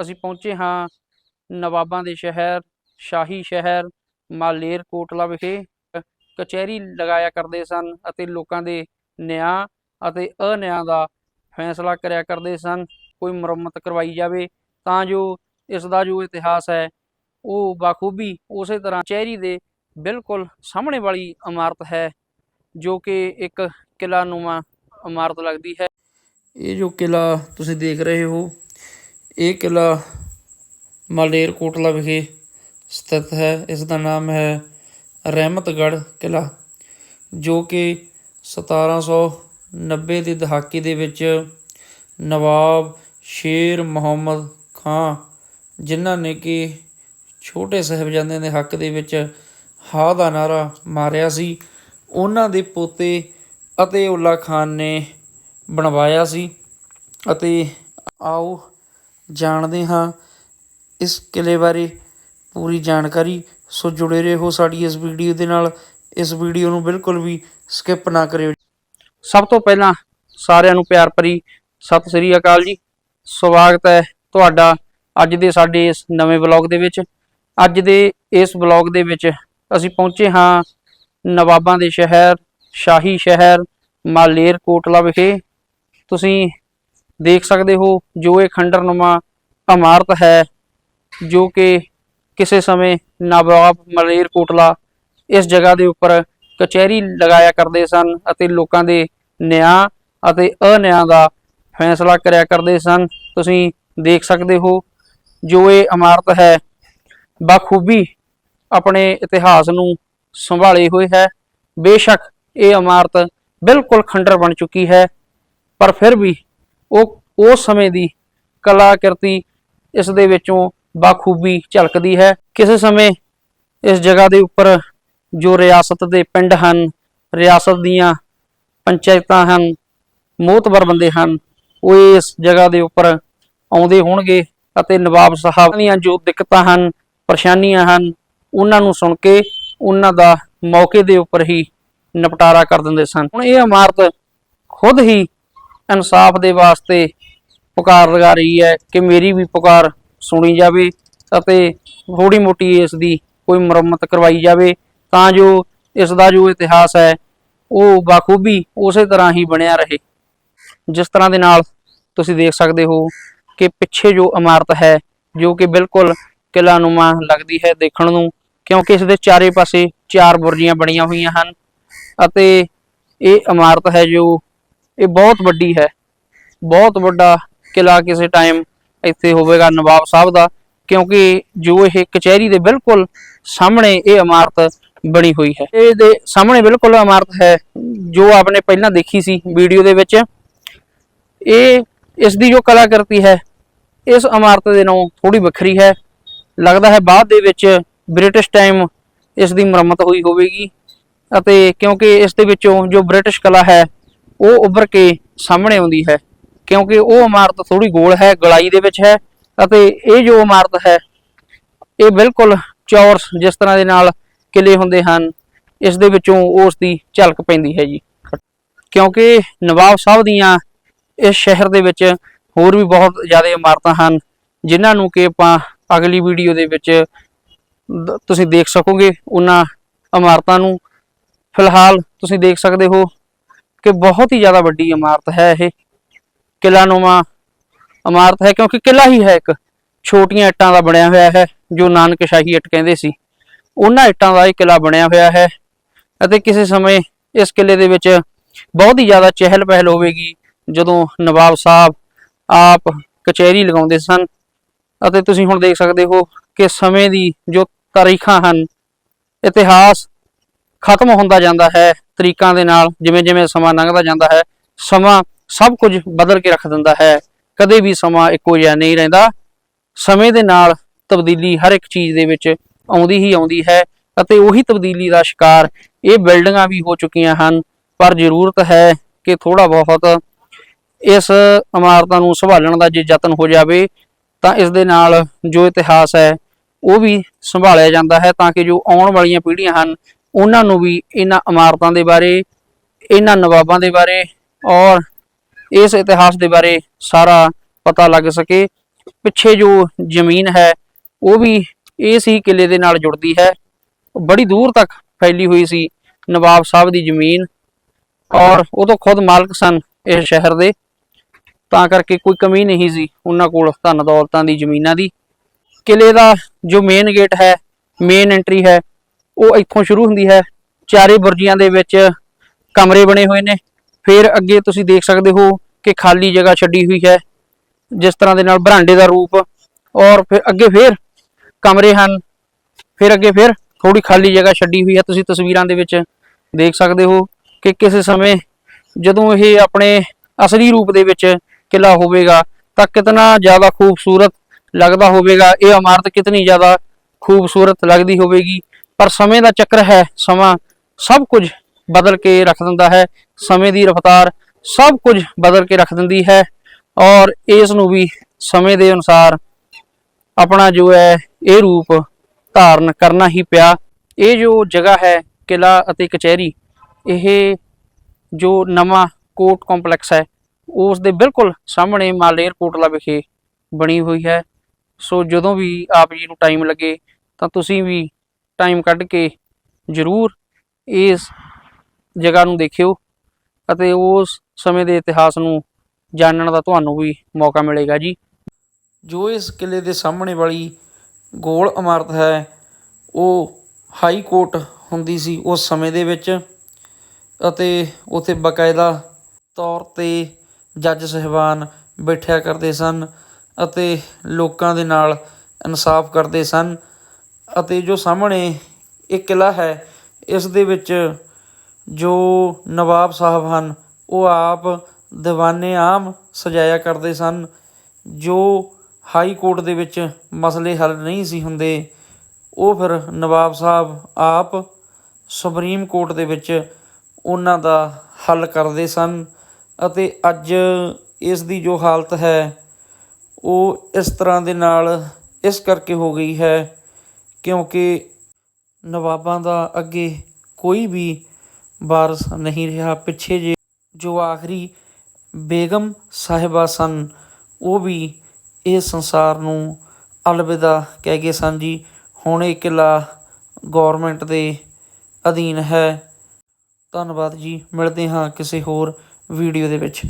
ਅਸੀਂ ਪਹੁੰਚੇ ਹਾਂ ਨਵਾਬਾਂ ਦੇ ਸ਼ਹਿਰ, ਸ਼ਾਹੀ ਸ਼ਹਿਰ, ਮਾਲੇਰ ਕੋਟਲਾ ਵਿਖੇ। ਕਚਹਿਰੀ ਲਗਾਇਆ ਕਰਦੇ ਸਨ ਅਤੇ ਲੋਕਾਂ ਦੇ ਨਿਆਂ ਅਤੇ ਅਨਿਆਂ ਦਾ ਫੈਸਲਾ ਕਰਿਆ ਕਰਦੇ ਸਨ। ਕੋਈ ਮੁਰੰਮਤ ਕਰਵਾਈ ਜਾਵੇ ਤਾਂ ਜੋ ਇਸ ਦਾ ਜੋ ਇਤਿਹਾਸ ਹੈ, ਉਹ ਬਾਖੂਬੀ ਉਸੇ ਤਰ੍ਹਾਂ ਕਚਹਿਰੀ ਦੇ ਬਿਲਕੁਲ ਸਾਹਮਣੇ ਵਾਲੀ ਇਮਾਰਤ ਹੈ, ਜੋ ਕਿ ਇੱਕ ਕਿਲਾ ਨੁਮਾ ਇਮਾਰਤ ਲੱਗਦੀ ਹੈ। ਇਹ ਜੋ ਕਿਲਾ ਤੁਸੀਂ ਦੇਖ ਰਹੇ ਹੋ ਇਹ ਕਿਲ੍ਹਾ ਮਾਲੇਰਕੋਟਲਾ ਵਿਖੇ ਸਥਿਤ ਹੈ। ਇਸ ਦਾ ਨਾਮ ਹੈ ਰਹਿਮਤਗੜ੍ਹ ਕਿਲ੍ਹਾ, ਜੋ ਕਿ 1790 ਦੇ ਦਹਾਕੇ ਦੇ ਵਿੱਚ ਨਵਾਬ ਸ਼ੇਰ ਮੁਹੰਮਦ ਖਾਂ ਜਿਨ੍ਹਾਂ ਨੇ ਕਿ ਛੋਟੇ ਸਾਹਿਬਜ਼ਾਦਿਆਂ ਦੇ ਹੱਕ ਦੇ ਵਿੱਚ ਹਾ ਦਾ ਨਾਰਾ ਮਾਰਿਆ ਸੀ, ਉਹਨਾਂ ਦੇ ਪੋਤੇ ਅਤੇ ਉੱਲਾ ਖਾਨ ਨੇ ਬਣਵਾਇਆ ਸੀ। ਅਤੇ ਆਓ ਜਾਣਦੇ ਹਾਂ। ਇਸ ਕਿਲ੍ਹੇ ਬਾਰੇ ਪੂਰੀ ਜਾਣਕਾਰੀ। ਸੋ ਜੁੜੇ ਰਹੋ ਸਾਡੀ ਇਸ ਵੀਡੀਓ ਦੇ ਨਾਲ। ਇਸ ਵੀਡੀਓ ਨੂੰ ਬਿਲਕੁਲ ਵੀ ਸਕਿਪ ਨਾ ਕਰਿਓ। ਸਭ ਤੋਂ ਪਹਿਲਾਂ ਸਾਰਿਆਂ ਨੂੰ ਪਿਆਰ ਭਰੀ ਸਤਿ ਸ੍ਰੀ ਅਕਾਲ ਜੀ। ਸਵਾਗਤ ਹੈ ਤੁਹਾਡਾ ਅੱਜ ਦੇ ਸਾਡੇ ਇਸ ਨਵੇਂ ਵਲੌਗ ਦੇ ਵਿੱਚ। ਅੱਜ ਦੇ ਇਸ ਵਲੌਗ ਦੇ ਵਿੱਚ ਅਸੀਂ ਪਹੁੰਚੇ ਹਾਂ ਨਵਾਬਾਂ ਦੇ ਸ਼ਹਿਰ, ਸ਼ਾਹੀ ਸ਼ਹਿਰ, ਮਾਲੇਰ, ਕੋਟਲਾ ਵਿਖੇ। ਤੁਸੀਂ ਦੇਖ ਸਕਦੇ ਹੋ ਜੋ ਇਹ ਖੰਡਰਨੁਮਾ ਇਮਾਰਤ ਹੈ, ਜੋ ਕਿ ਕਿਸੇ ਸਮੇਂ ਨਵਾਬ ਮਲੇਰ ਕੋਟਲਾ ਇਸ ਜਗ੍ਹਾ ਦੇ ਉੱਪਰ ਕਚਹਿਰੀ ਲਗਾਇਆ ਕਰਦੇ ਸਨ ਅਤੇ ਲੋਕਾਂ ਦੇ ਨਿਆਂ ਅਤੇ ਅਨਿਆਂ ਦਾ ਫੈਸਲਾ ਕਰਿਆ ਕਰਦੇ ਸਨ। ਤੁਸੀਂ ਦੇਖ ਸਕਦੇ ਹੋ ਜੋ ਇਹ ਇਮਾਰਤ ਹੈ, ਬਖੂਬੀ ਆਪਣੇ ਇਤਿਹਾਸ ਨੂੰ ਸੰਭਾਲੇ ਹੋਏ ਹੈ। ਬੇਸ਼ੱਕ ਇਹ ਇਮਾਰਤ ਬਿਲਕੁਲ ਖੰਡਰ ਬਣ ਚੁੱਕੀ ਹੈ, ਪਰ ਫਿਰ ਵੀ ਉਹ ਉਸ ਸਮੇਂ ਦੀ ਕਲਾਕ੍ਰਿਤੀ ਇਸ ਦੇ ਵਿੱਚੋਂ ਬਾਖੂਬੀ ਝਲਕਦੀ ਹੈ। ਕਿਸੇ ਸਮੇਂ ਇਸ ਜਗ੍ਹਾ ਦੇ ਉੱਪਰ ਜੋ ਰਿਆਸਤ ਦੇ ਪਿੰਡ ਹਨ, ਰਿਆਸਤ ਦੀਆਂ ਪੰਚਾਇਤਾਂ ਹਨ ਮੋਤਬਰ ਬੰਦੇ ਹਨ, ਉਹ ਇਸ ਜਗ੍ਹਾ ਦੇ ਉੱਪਰ ਆਉਂਦੇ ਹੋਣਗੇ ਅਤੇ ਨਵਾਬ ਸਾਹਿਬ ਦੀਆਂ ਜੋ ਦਿੱਕਤਾਂ ਹਨ, ਪਰੇਸ਼ਾਨੀਆਂ ਹਨ, ਉਹਨਾਂ ਨੂੰ ਸੁਣ ਕੇ ਉਹਨਾਂ ਦਾ ਮੌਕੇ ਦੇ ਉੱਪਰ ਹੀ ਨਿਪਟਾਰਾ ਕਰ ਦਿੰਦੇ ਸਨ। ਹੁਣ ਇਹ ਇਮਾਰਤ ਖੁਦ ਹੀ ਇਨਸਾਫ ਦੇ ਵਾਸਤੇ ਪੁਕਾਰ ਲਗਾ ਰਹੀ ਹੈ ਕਿ ਮੇਰੀ ਵੀ ਪੁਕਾਰ ਸੁਣੀ ਜਾਵੇ ਅਤੇ ਥੋੜੀ ਮੋਟੀ ਇਸ ਦੀ ਕੋਈ ਮੁਰੰਮਤ ਕਰਵਾਈ ਜਾਵੇ, ਤਾਂ ਜੋ ਇਸ ਦਾ ਜੋ ਇਤਿਹਾਸ ਹੈ, ਉਹ ਬਾਖੂਬੀ ਉਸੇ ਤਰ੍ਹਾਂ ਹੀ ਬਣਿਆ ਰਹੇ। ਜਿਸ ਤਰ੍ਹਾਂ ਦੇ ਨਾਲ ਤੁਸੀਂ ਦੇਖ ਸਕਦੇ ਹੋ ਕਿ ਪਿੱਛੇ ਜੋ ਇਮਾਰਤ ਹੈ, ਜੋ ਕਿ ਬਿਲਕੁਲ ਕਿਲਾ ਨੁਮਾ ਲੱਗਦੀ ਹੈ ਦੇਖਣ ਨੂੰ, ਕਿਉਂਕਿ ਇਸ ਦੇ ਚਾਰੇ ਪਾਸੇ ਚਾਰ ਬੁਰਜੀਆਂ ਬਣੀਆਂ ਹੋਈਆਂ ਹਨ ਅਤੇ ਇਹ ਇਮਾਰਤ ਹੈ ਜੋ ਇਹ ਬਹੁਤ ਵੱਡੀ ਹੈ। ਬਹੁਤ ਵੱਡਾ ਕਿਲਾ ਕਿਸੇ ਟਾਈਮ ਇੱਥੇ ਹੋਵੇਗਾ ਨਵਾਬ ਸਾਹਿਬ ਦਾ, ਕਿਉਂਕਿ ਜੋ ਇਹ ਕਚਹਿਰੀ ਦੇ ਬਿਲਕੁਲ ਸਾਹਮਣੇ ਇਹ ਇਮਾਰਤ ਬਣੀ ਹੋਈ ਹੈ। ਇਹਦੇ ਸਾਹਮਣੇ ਬਿਲਕੁਲ ਇਮਾਰਤ ਹੈ, ਜੋ ਆਪਨੇ ਪਹਿਲਾਂ ਦੇਖੀ ਸੀ ਵੀਡੀਓ ਦੇ ਵਿੱਚ। ਇਹ ਇਸ ਦੀ ਜੋ ਕਲਾਕ੍ਰਿਤੀ ਹੈ, ਇਸ ਇਮਾਰਤ ਦੇ ਨਾਲੋਂ ਥੋੜੀ ਵੱਖਰੀ ਹੈ। ਲੱਗਦਾ ਹੈ ਬਾਅਦ ਦੇ ਵਿੱਚ ਬ੍ਰਿਟਿਸ਼ ਟਾਈਮ ਇਸ ਦੀ ਮੁਰੰਮਤ ਹੋਈ ਹੋਵੇਗੀ। ਅਤੇ ਕਿਉਂਕਿ ਇਸ ਦੇ ਵਿੱਚੋਂ ਜੋ ਬ੍ਰਿਟਿਸ਼ ਕਲਾ ਹੈ ਉਹ ਉੱਭਰ ਕੇ ਸਾਹਮਣੇ ਆਉਂਦੀ ਹੈ, ਕਿਉਂਕਿ ਉਹ ਇਮਾਰਤ ਥੋੜੀ ਗੋਲ ਹੈ, ਗਲਾਈ ਦੇ ਵਿੱਚ ਹੈ ਅਤੇ ਇਹ ਜੋ ਇਮਾਰਤ ਹੈ, ਇਹ ਬਿਲਕੁਲ ਚੌਰਸ ਜਿਸ ਤਰ੍ਹਾਂ ਦੇ ਨਾਲ ਕਿਲੇ ਹੁੰਦੇ ਹਨ, ਇਸ ਦੇ ਵਿੱਚੋਂ ਉਸ ਦੀ ਝਲਕ ਪੈਂਦੀ ਹੈ ਜੀ। ਕਿਉਂਕਿ ਨਵਾਬ ਸਾਹਿਬ ਦੀਆਂ ਇਸ ਸ਼ਹਿਰ ਦੇ ਵਿੱਚ ਹੋਰ ਵੀ ਬਹੁਤ ਜ਼ਿਆਦਾ ਇਮਾਰਤਾਂ ਹਨ, ਜਿਨ੍ਹਾਂ ਨੂੰ ਕਿ ਆਪਾਂ ਅਗਲੀ ਵੀਡੀਓ ਦੇ ਵਿੱਚ ਤੁਸੀਂ ਦੇਖ ਸਕੋਗੇ ਉਹਨਾਂ ਇਮਾਰਤਾਂ ਨੂੰ। ਫਿਲਹਾਲ ਤੁਸੀਂ ਦੇਖ ਸਕਦੇ ਹੋ ਕਿ ਬਹੁਤ ਹੀ ਜ਼ਿਆਦਾ ਵੱਡੀ ਇਮਾਰਤ ਹੈ ਇਹ। ਕਿਲਾ ਨੁਮਾ ਇਮਾਰਤ ਹੈ ਕਿਉਂਕਿ ਕਿਲਾ ਹੀ ਹੈ ਇੱਕ। ਛੋਟੀਆਂ ਇੱਟਾਂ ਦਾ ਬਣਿਆ ਹੋਇਆ ਹੈ, ਜੋ ਨਾਨਕ ਸ਼ਾਹੀ ਇੱਟ ਕਹਿੰਦੇ ਸੀ। ਉਹਨਾਂ ਇੱਟਾਂ ਦਾ ਇਹ ਕਿਲਾ ਬਣਿਆ ਹੋਇਆ ਹੈ ਅਤੇ ਕਿਸੇ ਸਮੇਂ ਇਸ ਕਿਲੇ ਦੇ ਵਿੱਚ ਬਹੁਤ ਹੀ ਜ਼ਿਆਦਾ ਚਹਿਲ ਪਹਿਲ ਹੋਵੇਗੀ, ਜਦੋਂ ਨਵਾਬ ਸਾਹਿਬ ਆਪ ਕਚਹਿਰੀ ਲਗਾਉਂਦੇ ਸਨ। ਅਤੇ ਤੁਸੀਂ ਹੁਣ ਦੇਖ ਸਕਦੇ ਹੋ ਕਿ ਸਮੇਂ ਦੀ ਜੋ ਤਾਰੀਖਾਂ ਹਨ, ਇਤਿਹਾਸ ਖਤਮ ਹੁੰਦਾ ਜਾਂਦਾ ਹੈ। ਤਰੀਕਾਂ ਦੇ ਨਾਲ ਜਿਵੇਂ ਜਿਵੇਂ ਸਮਾਂ ਲੰਘਦਾ ਜਾਂਦਾ ਹੈ, ਸਮਾਂ ਸਭ ਕੁਝ ਬਦਲ ਕੇ ਰੱਖ ਦਿੰਦਾ ਹੈ। ਕਦੇ ਵੀ ਸਮਾਂ ਇੱਕੋ ਜਿਹਾ ਨਹੀਂ ਰਹਿੰਦਾ। ਸਮੇਂ ਦੇ ਨਾਲ ਤਬਦੀਲੀ ਹਰ ਇੱਕ ਚੀਜ਼ ਦੇ ਵਿੱਚ ਆਉਂਦੀ ਹੀ ਆਉਂਦੀ ਹੈ ਅਤੇ ਉਹੀ ਤਬਦੀਲੀ ਦਾ ਸ਼ਿਕਾਰ ਇਹ ਬਿਲਡਿੰਗਾਂ ਵੀ ਹੋ ਚੁੱਕੀਆਂ ਹਨ। ਪਰ ਜ਼ਰੂਰਤ ਹੈ ਕਿ ਥੋੜਾ ਬਹੁਤ ਇਸ ਇਮਾਰਤਾਂ ਨੂੰ ਸੰਭਾਲਣ ਦਾ ਜੇ ਯਤਨ ਹੋ ਜਾਵੇ, ਤਾਂ ਇਸ ਦੇ ਨਾਲ ਜੋ ਇਤਿਹਾਸ ਹੈ, ਉਹ ਵੀ ਸੰਭਾਲਿਆ ਜਾਂਦਾ ਹੈ ਤਾਂ ਕਿ ਜੋ ਆਉਣ ਵਾਲੀਆਂ ਪੀੜ੍ਹੀਆਂ ਹਨ ਉਹਨਾਂ ਨੂੰ ਵੀ ਇਹਨਾਂ ਇਮਾਰਤਾਂ ਦੇ ਬਾਰੇ, ਇਹਨਾਂ ਨਵਾਬਾਂ ਦੇ ਬਾਰੇ ਔਰ ਇਸ ਇਤਿਹਾਸ ਦੇ ਬਾਰੇ ਸਾਰਾ ਪਤਾ ਲੱਗ ਸਕੇ। ਪਿੱਛੇ ਜੋ ਜ਼ਮੀਨ ਹੈ, ਉਹ ਵੀ ਇਸ ਹੀ ਕਿਲੇ ਦੇ ਨਾਲ ਜੁੜਦੀ ਹੈ। ਬੜੀ ਦੂਰ ਤੱਕ ਫੈਲੀ ਹੋਈ ਸੀ ਨਵਾਬ ਸਾਹਿਬ ਦੀ ਜ਼ਮੀਨ ਔਰ ਉਹ ਤੋਂ ਖੁਦ ਮਾਲਕ ਸਨ ਇਸ ਸ਼ਹਿਰ ਦੇ। ਤਾਂ ਕਰਕੇ ਕੋਈ ਕਮੀ ਨਹੀਂ ਸੀ ਉਹਨਾਂ ਕੋਲ ਧਨ ਦੌਲਤਾਂ ਦੀ ਜ਼ਮੀਨਾਂ ਦੀ। ਕਿਲੇ ਦਾ ਜੋ ਮੇਨ ਗੇਟ ਹੈ ਮੇਨ ਐਂਟਰੀ ਹੈ ਉਹ ਇੱਥੋਂ ਸ਼ੁਰੂ ਹੁੰਦੀ ਹੈ। ਚਾਰੇ ਬੁਰਜੀਆਂ ਦੇ ਵਿੱਚ ਕਮਰੇ ਬਣੇ ਹੋਏ ਨੇ। ਫਿਰ ਅੱਗੇ ਤੁਸੀਂ ਦੇਖ ਸਕਦੇ ਹੋ ਕਿ ਖਾਲੀ ਜਗ੍ਹਾ ਛੱਡੀ ਹੋਈ ਹੈ। ਜਿਸ ਤਰ੍ਹਾਂ ਦੇ ਨਾਲ ਬਰਾਂਡੇ ਦਾ ਰੂਪ। ਔਰ ਫਿਰ ਅੱਗੇ ਫਿਰ ਕਮਰੇ ਹਨ। ਫਿਰ ਅੱਗੇ ਫਿਰ ਥੋੜੀ ਖਾਲੀ ਜਗ੍ਹਾ ਛੱਡੀ ਹੋਈ ਹੈ। ਤੁਸੀਂ ਤਸਵੀਰਾਂ ਦੇ ਵਿੱਚ ਦੇਖ ਸਕਦੇ ਹੋ ਕਿ ਕਿਸੇ ਸਮੇਂ ਜਦੋਂ ਇਹ ਆਪਣੇ ਅਸਲੀ ਰੂਪ ਦੇ ਵਿੱਚ ਕਿਲਾ ਹੋਵੇਗਾ, ਤਾਂ ਕਿਤਨਾ ਜ਼ਿਆਦਾ ਖੂਬਸੂਰਤ ਲੱਗਦਾ ਹੋਵੇਗਾ। ਇਹ ਇਮਾਰਤ ਕਿਤਨੀ ਜ਼ਿਆਦਾ ਖੂਬਸੂਰਤ ਲੱਗਦੀ ਹੋਵੇਗੀ। ਪਰ ਸਮੇਂ ਦਾ ਚੱਕਰ ਹੈ, ਸਮਾਂ ਸਭ ਕੁਝ ਬਦਲ ਕੇ ਰੱਖ ਦਿੰਦਾ ਹੈ, ਸਮੇਂ ਦੀ ਰਫ਼ਤਾਰ ਸਭ ਕੁਝ ਬਦਲ ਕੇ ਰੱਖ ਦਿੰਦੀ ਹੈ ਔਰ ਇਸ ਨੂੰ ਵੀ ਸਮੇਂ ਦੇ ਅਨੁਸਾਰ ਆਪਣਾ ਜੋ ਹੈ, ਇਹ ਰੂਪ ਧਾਰਨ ਕਰਨਾ ਹੀ ਪਿਆ। ਇਹ ਜੋ ਜਗ੍ਹਾ ਹੈ ਕਿਲਾ ਅਤੇ ਕਚਹਿਰੀ, ਇਹ ਜੋ ਨਵਾਂ ਕੋਰਟ ਕੰਪਲੈਕਸ ਹੈ, ਉਸ ਦੇ ਬਿਲਕੁਲ ਸਾਹਮਣੇ ਮਾਲੇਰ ਕੋਟਲਾ ਵਿਖੇ ਬਣੀ ਹੋਈ ਹੈ। ਸੋ ਜਦੋਂ ਵੀ ਆਪ ਜੀ ਨੂੰ ਟਾਈਮ ਲੱਗੇ ਤਾਂ ਤੁਸੀਂ ਵੀ ਟਾਈਮ ਕੱਢ ਕੇ ਜ਼ਰੂਰ ਇਸ ਜਗ੍ਹਾ ਨੂੰ ਦੇਖਿਓ ਅਤੇ ਉਸ ਸਮੇਂ ਦੇ ਇਤਿਹਾਸ ਨੂੰ ਜਾਣਨ ਦਾ ਤੁਹਾਨੂੰ ਵੀ ਮੌਕਾ ਮਿਲੇਗਾ ਜੀ। ਜੋ ਇਸ ਕਿਲੇ ਦੇ ਸਾਹਮਣੇ ਵਾਲੀ ਗੋਲ ਇਮਾਰਤ ਹੈ, ਉਹ ਹਾਈ ਕੋਰਟ ਹੁੰਦੀ ਸੀ ਉਸ ਸਮੇਂ ਦੇ ਵਿੱਚ ਅਤੇ ਉਥੇ ਬਕਾਇਦਾ ਤੌਰ ਤੇ ਜੱਜ ਸਹਿਬਾਨ ਬੈਠਿਆ ਕਰਦੇ ਸਨ ਅਤੇ ਲੋਕਾਂ ਦੇ ਨਾਲ ਇਨਸਾਫ ਕਰਦੇ ਸਨ। ਅਤੇ ਜੋ ਸਾਹਮਣੇ ਇਹ ਕਿਲ੍ਹਾ ਹੈ, ਇਸ ਦੇ ਵਿੱਚ ਜੋ ਨਵਾਬ ਸਾਹਿਬ ਹਨ, ਉਹ ਆਪ ਦੀਵਾਨੇ ਆਮ ਸਜਾਇਆ ਕਰਦੇ ਸਨ, ਜੋ ਹਾਈ ਕੋਰਟ ਦੇ ਵਿੱਚ ਮਸਲੇ ਹੱਲ ਨਹੀਂ ਸੀ ਹੁੰਦੇ, ਉਹ ਫਿਰ ਨਵਾਬ ਸਾਹਿਬ ਆਪ ਸੁਪਰੀਮ ਕੋਰਟ ਦੇ ਵਿੱਚ ਉਹਨਾਂ ਦਾ ਹੱਲ ਕਰਦੇ ਸਨ ਅਤੇ ਅੱਜ ਇਸ ਦੀ ਜੋ ਹਾਲਤ ਹੈ, ਉਹ ਇਸ ਤਰ੍ਹਾਂ ਦੇ ਨਾਲ ਇਸ ਕਰਕੇ ਹੋ ਗਈ ਹੈ ਕਿਉਂਕਿ ਨਵਾਬਾਂ ਦਾ ਅੱਗੇ ਕੋਈ ਵੀ ਵਾਰਸ ਨਹੀਂ ਰਿਹਾ। ਪਿੱਛੇ ਜੇ ਜੋ ਆਖਰੀ ਬੇਗਮ ਸਾਹਿਬਾ ਸਨ, ਉਹ ਵੀ ਇਹ ਸੰਸਾਰ ਨੂੰ ਅਲਵਿਦਾ ਕਹਿ ਗਏ ਸਨ ਜੀ। ਹੁਣ ਇਹ ਕਿਲਾ ਗਵਰਨਮੈਂਟ ਦੇ ਅਧੀਨ ਹੈ। ਧੰਨਵਾਦ ਜੀ। ਮਿਲਦੇ ਹਾਂ ਕਿਸੇ ਹੋਰ ਵੀਡੀਓ ਦੇ ਵਿੱਚ।